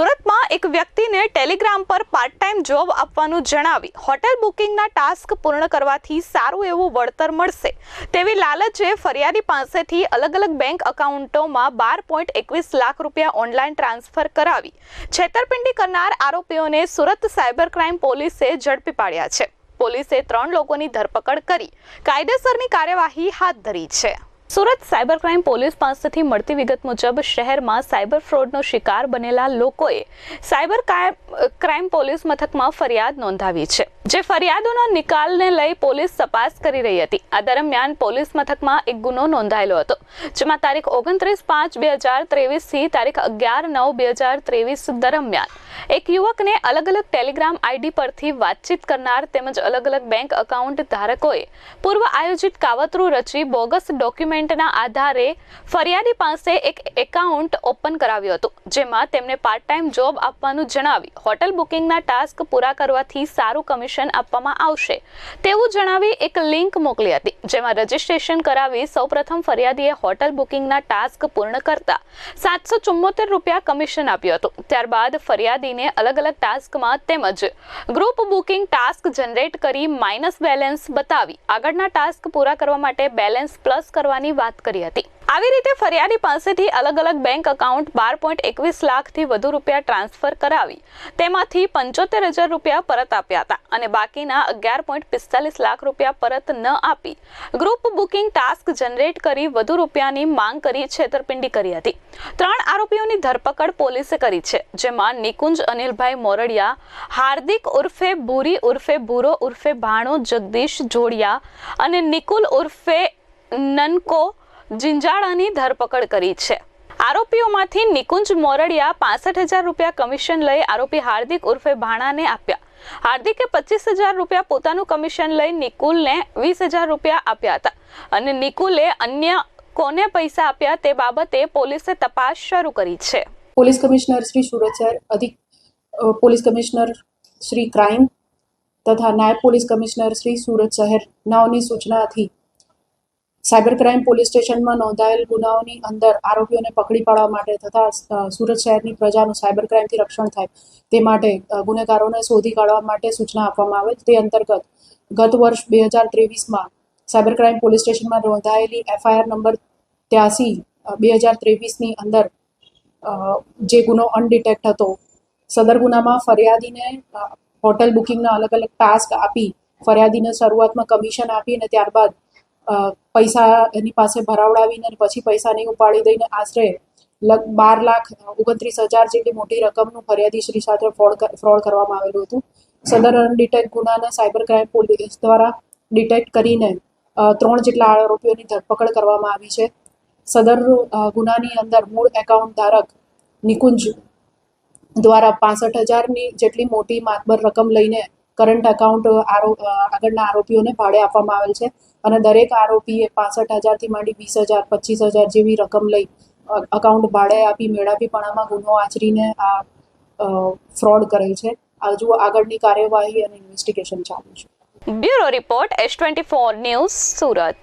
સુરતમાં એક વ્યક્તિને ટેલિગ્રામ પર પાર્ટ ટાઈમ જોબ આપવાનું જણાવી હોટેલ બુકિંગના ટાસ્ક પૂર્ણ કરવાથી સારું એવું વળતર મળશે. તેવી લાલચે ફરિયાદી પાસેથી અલગ અલગ બેંક એકાઉન્ટોમાં બાર પોઈન્ટ એકવીસ લાખ રૂપિયા ઓનલાઈન ટ્રાન્સફર કરાવી. છેતરપિંડી કરનાર આરોપીઓને સુરત સાયબર ક્રાઇમ પોલીસે ઝડપી પાડ્યા છે. પોલીસે ત્રણ લોકોની ધરપકડ કરી. કાયદેસરની કાર્યવાહી હાથ ધરી છે. સુરત સાયબર ક્રાઇમ પોલીસ પાસેથી મળતી વિગત મુજબ શહેરમાં સાયબર ફ્રોડનો શિકાર બનેલા લોકોએ સાયબર ક્રાઇમ- પોલીસ મથકમાં ફરિયાદ નોંધાવી છે. જે ફરિયાદોના નિકાલને લઈ પોલીસ તપાસ કરી રહી હતી. આ દરમિયાન પોલીસ મથકમાં એક ગુનો નોંધાયેલો હતો, જેમાં તારીખ ઓગણત્રીસ પાંચ બે હજાર ત્રેવીસથી તારીખ અગિયાર નવ બે હજાર ત્રેવીસ દરમિયાન એક યુવકને અલગ અલગ ટેલિગ્રામ આઈડી પરથી વાતચીત કરનાર તેમજ અલગ અલગ બેંક એકાઉન્ટ ધારકોએ પૂર્વ આયોજિત કાવતરું રચી બોગસ ડોક્યુમેન્ટના આધારે ફરિયાદી પાસે એક એકાઉન્ટ ઓપન કરાવ્યું હતું, જેમાં તેમને પાર્ટ ટાઈમ જોબ આપવાનું જણાવી હોટેલ બુકિંગના ટાસ્ક પૂરા કરવાથી સારું કમિશન આપવામાં આવશે. તેવું જણાવી એક લિંક મોકલી હતી, જેમાં રજીસ્ટ્રેશન કરાવી સૌપ્રથમ ફરિયાદીએ હોટલ બુકિંગના ટાસ્ક પૂર્ણ કરતા સાતસો ચુમ્મોતેર રૂપિયા કમિશન આપ્યું હતું. ત્યારબાદ ફરિયાદીને અલગ અલગ ટાસ્કમાં તેમજ ગ્રુપ બુકિંગ ટાસ્ક જનરેટ કરી માઇનસ બેલેન્સ બતાવી. આગળના ટાસ્ક પૂરા કરવા માટે બેલેન્સ પ્લસ કરવાની વાત કરી હતી. આવી રીતે ફરિયાદી પાસેથી અલગ અલગ બેંક એકાઉન્ટ બાર પોઈન્ટ એકવીસ લાખથી વધુ રૂપિયા ટ્રાન્સફર કરાવી. તેમાંથી પંચોતેર હજાર રૂપિયા પરત આપ્યા હતા અને બાકીના અગિયાર પોઈન્ટ પિસ્તાલીસ લાખ રૂપિયા પરત ન આપી. ગ્રુપ બુકિંગ ટાસ્ક જનરેટ કરી વધુ રૂપિયાની માંગ કરી છેતરપિંડી કરી હતી. ત્રણ આરોપીઓની ધરપકડ પોલીસે કરી છે, જેમાં નિકુંજ અનિલભાઈ મોરડિયા, હાર્દિક ઉર્ફે ભૂરી ઉર્ફે ભૂરો ઉર્ફે ભાણો જગદીશ જોડિયા અને નિકુલ ઉર્ફે નનકો જિંજાળાની ધરપકડ કરી છે. આરોપીઓમાંથી નિકુંજ મોરડિયા પાસઠ હજાર રૂપિયા કમિશન લઈ આરોપી હાર્દિક ઉર્ફે ભાણાને આપ્યા. હાર્દિકે પચીસ હજાર રૂપિયા પોતાનું કમિશન લઈ નિકુલને વીસ હજાર રૂપિયા આપ્યા હતા અને નિકુલે અન્ય કોને પૈસા આપ્યા તે બાબતે પોલીસે તપાસ શરૂ કરી છે. પોલીસ કમિશનર શ્રી સુરત શહેર અધિક પોલીસ કમિશનર શ્રી ક્રાઇમ તથા નાયબ પોલીસ કમિશનર શ્રી સુરત શહેર નાઓની સૂચનાથી સાયબર ક્રાઇમ પોલીસ સ્ટેશનમાં નોંધાયેલ ગુનાઓની અંદર આરોપીઓને પકડી પાડવા માટે તથા સુરત શહેરની પ્રજાનું સાયબર ક્રાઇમથી રક્ષણ થાય તે માટે ગુનેગારોને શોધી કાઢવા માટે સૂચના આપવામાં આવે તે અંતર્ગત ગત વર્ષ બે હજાર ત્રેવીસમાં સાયબર ક્રાઇમ પોલીસ સ્ટેશનમાં નોંધાયેલી એફઆઈઆર નંબર ત્યાસી બે હજાર ત્રેવીસની અંદર જે ગુનો અનડિટેક્ટ હતો, સદર ગુનામાં ફરિયાદીને હોટેલ બુકિંગના અલગ અલગ ટાસ્ક આપી ફરિયાદીને શરૂઆતમાં કમિશન આપી અને ત્યારબાદ પૈસા એની પાસે ભરાવડાવીને પછી પૈસા નહીં ઉપાડી દઈને આશરે લગ બાર લાખ, ઓગણત્રીસ હજાર જેટલી મોટી રકમનું ફરિયાદી શ્રી સાથે ફ્રોડ ફ્રોડ કરવામાં આવેલું હતું. સદર અનડિટેક્ટ ગુનાને સાયબર ક્રાઇમ પોલીસ દ્વારા ડિટેક્ટ કરીને ત્રણ જેટલા આરોપીઓની ધરપકડ કરવામાં આવી છે. સદર ગુનાની અંદર મૂળ એકાઉન્ટ ધારક નિકુંજ દ્વારા પાસઠ હજારની જેટલી મોટી માતબર રકમ લઈને કરંટ એકાઉન્ટ આગળના આરોપીઓને ભાડે આપવામાં આવેલ છે. અને દરેક આરોપીએ પાસઠ હજારથી માંડી વીસ હજાર, પચીસ હજાર જેવી રકમ લઈ અકાઉન્ટ ભાડે આપી મેળાપીપણામાં ગુનો આચરીને આ ફ્રોડ કરેલ છે. હજુ આગળની કાર્યવાહી અને ઇન્વેસ્ટિગેશન ચાલુ છે. Bureau report, S twenty four news Surat.